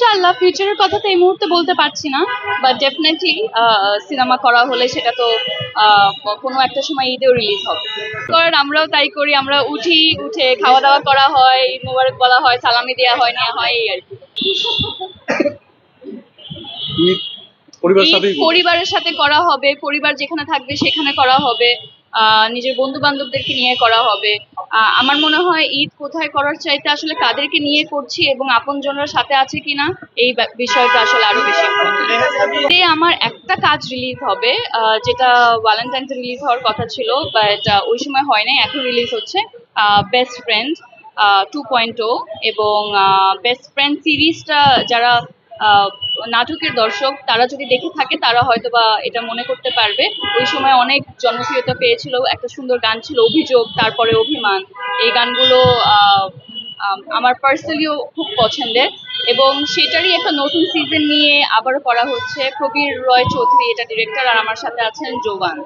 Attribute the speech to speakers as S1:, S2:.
S1: ইনশাআল্লাহ ফিউচারের কথা তো এই মুহূর্তে বলতে পারছি না বাট ডেফিনেটলি সিনেমা করা হলে সেটা তো কোনো একটা সময় ঈদেও রিলিজ হবে। কারণ আমরাও তাই করি আমরা উঠি উঠে খাওয়া দাওয়া করা হয় ঈদ মোবারক বলা হয় সালামি দেওয়া হয় নেওয়া হয় এই আর কি।
S2: পরিবারের সাথে
S1: করা হবে পরিবার যেখানে থাকবে সেখানে করা হবে আহ, নিজের বন্ধু বান্ধবদেরকে নিয়ে করা হবে। আমার মনে হয় ঈদ কোথায় করার চাইতে আসলে কাদেরকে নিয়ে করছি এবং আপনজনরা সাথে আছে কিনা এই বিষয়টা আসলে আরও বেশি। এ আমার একটা কাজ রিলিজ হবে যেটা ভ্যালেন্টাইন্স রিলিজ হওয়ার কথা ছিল বাট ওই সময় হয় নাই, এখন রিলিজ হচ্ছে best friend two point o এবং বেস্ট ফ্রেন্ড সিরিজটা যারা নাটকের দর্শক, তারা যদি দেখে থাকে, তারা হয়তো বা এটা মনে করতে পারবে। ওই সময় অনেক জনপ্রিয়তা পেয়েছিল, একটা সুন্দর গান ছিল, অভিযোগ, তারপরে অভিমান। এই গানগুলো আমার পার্সোনালিও খুব পছন্দের। এবং সেটারই একটা নতুন সিজন নিয়ে আবারও করা হচ্ছে। প্রবীর রয় চৌধুরী এটা ডিরেক্টর আর আমার সাথে আছেন জোবান